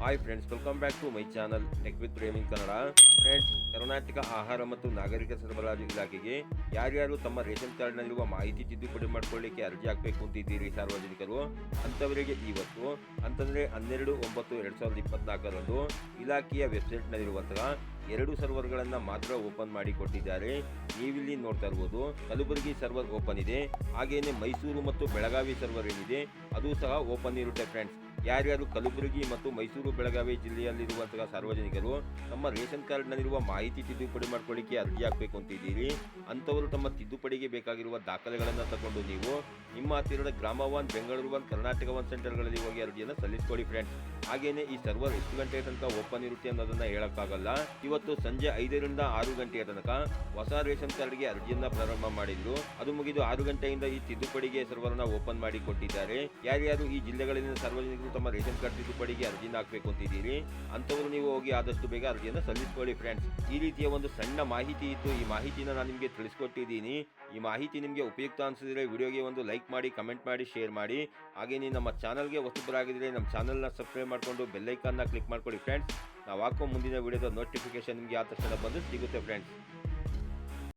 Hi friends welcome back to my channel tech with ಪ್ರೇಮಿಂಗ್ Kannada friends Karnataka ಆಹಾರ ಮತ್ತು ನಾಗರಿಕ ಸರಬರಾಜು ಇಲಾಖೆಗೆ ಯಾರ್ಯಾರು ತಮ್ಮ ರೇಷನ್ ಕಾರ್ಡ್ನಲ್ಲಿರುವ ಮಾಹಿತಿ ತಿದ್ದುಪಡಿ ಮಾಡ್ಕೊಳ್ಳಿಕ್ಕೆ ಅರ್ಜಿ ಹಾಕಬೇಕು ಅಂತಿದ್ದೀರಿ ಸಾರ್ವಜನಿಕರು? ಅಂಥವರಿಗೆ ಇವತ್ತು, ಅಂತಂದರೆ ಹನ್ನೆರಡು, ಒಂಬತ್ತು, ಎರಡು ಸಾವಿರದ ಇಪ್ಪತ್ನಾಲ್ಕರಂದು ಇಲಾಖೆಯ ವೆಬ್ಸೈಟ್ನಲ್ಲಿರುವಂತಹ ಎರಡು ಸರ್ವರ್ಗಳನ್ನು ಮಾತ್ರ ಓಪನ್ ಮಾಡಿ ಕೊಟ್ಟಿದ್ದಾರೆ ನೀವಿಲ್ಲಿ ನೋಡ್ತಾ ಇರ್ಬೋದು, ಕಲಬುರಗಿ ಸರ್ವರ್ ಓಪನ್ ಇದೆ ಹಾಗೆಯೇ ಮೈಸೂರು ಮತ್ತು ಬೆಳಗಾವಿ ಸರ್ವರ್ ಏನಿದೆ, ಅದು ಸಹ ಓಪನ್ ಇರುತ್ತೆ ಫ್ರೆಂಡ್ಸ್ ಯಾರ್ಯಾರು ಕಲಬುರಗಿ ಮತ್ತು ಮೈಸೂರು, ಬೆಳಗಾವಿ ಜಿಲ್ಲೆಯಲ್ಲಿರುವಂತಹ ಸಾರ್ವಜನಿಕರು ತಮ್ಮ ರೇಷನ್ ಕಾರ್ಡ್ನಲ್ಲಿರುವ ಮಾಹಿತಿ ತಿದ್ದುಪಡಿ ಮಾಡ್ಕೊಳ್ಳಿಕ್ಕೆ ಅರ್ಜಿ ಹಾಕಬೇಕು ಅಂತಿದ್ದೀರಿ ಅಂಥವರು ತಮ್ಮ ತಿದ್ದುಪಡಿಗೆ ಬೇಕಾಗಿರುವ ದಾಖಲೆಗಳನ್ನು ತಗೊಂಡು ನೀವು ನಿಮ್ಮ ಹತ್ತಿರದ Grama one, Bengaluru one, Karnataka one ಸೆಂಟರ್ಗಳಲ್ಲಿ ಹೋಗಿ ಅರ್ಜಿಯನ್ನು ಸಲ್ಲಿಸ್ಕೊಳ್ಳಿ ಫ್ರೆಂಡ್ಸ್ ಹಾಗೆಯೇ ಈ ಸರ್ವರ್ ಎಷ್ಟು ಗಂಟೆಯ ತನಕ ಓಪನ್ ಇರುತ್ತೆ ಅನ್ನೋದನ್ನು ಹೇಳೋಕ್ಕಾಗಲ್ಲ. ಇವತ್ತು ಸಂಜೆ ಐದರಿಂದ ಆರು ಗಂಟೆಯ ತನಕ ಹೊಸ ರೇಷನ್ ಕಾರ್ಡ್ಗೆ ಅರ್ಜಿಯನ್ನ ಪ್ರಾರಂಭ ಮಾಡಿದ್ರು. ಅದು ಮುಗಿದು ಆರು ಗಂಟೆಯಿಂದ ಈ ತಿದ್ದುಪಡಿಗೆ ಸರ್ವರ್ನ ಓಪನ್ ಮಾಡಿ ಕೊಟ್ಟಿದ್ದಾರೆ. ಯಾರ್ಯಾರು ಈ ಜಿಲ್ಲೆಗಳಲ್ಲಿನ ಸಾರ್ವಜನಿಕರು ತಮ್ಮ ರೇಷನ್ ಕಾರ್ಡ್ ತಿದ್ದುಪಡಿಗೆ ಅರ್ಜಿನ ಹಾಕಬೇಕು ಅಂತಿದ್ದೀರಿ, ಅಂಥವ್ರು ನೀವು ಹೋಗಿ ಆದಷ್ಟು ಬೇಗ ಅರ್ಜಿಯನ್ನು ಸಲ್ಲಿಸ್ಕೊಳ್ಳಿ ಫ್ರೆಂಡ್ಸ್ ಈ ರೀತಿಯ ಒಂದು ಸಣ್ಣ ಮಾಹಿತಿ ಇತ್ತು. ಈ ಮಾಹಿತಿನ ನಾನು ನಿಮಗೆ ತಿಳಿಸ್ಕೊಟ್ಟಿದ್ದೀನಿ. ಈ ಮಾಹಿತಿ ನಿಮಗೆ ಉಪಯುಕ್ತ ಅನಿಸಿದ್ರೆ ವಿಡಿಯೋಗೆ ಒಂದು ಲೈಕ್ ಮಾಡಿ, ಕಮೆಂಟ್ ಮಾಡಿ, ಶೇರ್ ಮಾಡಿ. ಹಾಗೆ ನೀವು ನಮ್ಮ ಚಾನಲ್ಗೆ ಹೊಸಬರಾಗಿದ್ದರೆ ನಮ್ಮ ಚಾನಲ್ನ ಸಬ್ಸ್ಕ್ರೈಬ್ ಮಾಡಿಕೊಂಡು ಬೆಲ್ಲೈಕನ್ನ ಕ್ಲಿಕ್ ಮಾಡ್ಕೊಳ್ಳಿ ಫ್ರೆಂಡ್ಸ್ ನಾವು ಹಾಕೋ ಮುಂದಿನ ವಿಡಿಯೋದ ನೋಟಿಫಿಕೇಶನ್ ನಿಮಗೆ ಆ ತಕ್ಷಣ ಬಂದು ಸಿಗುತ್ತೆ ಫ್ರೆಂಡ್ಸ್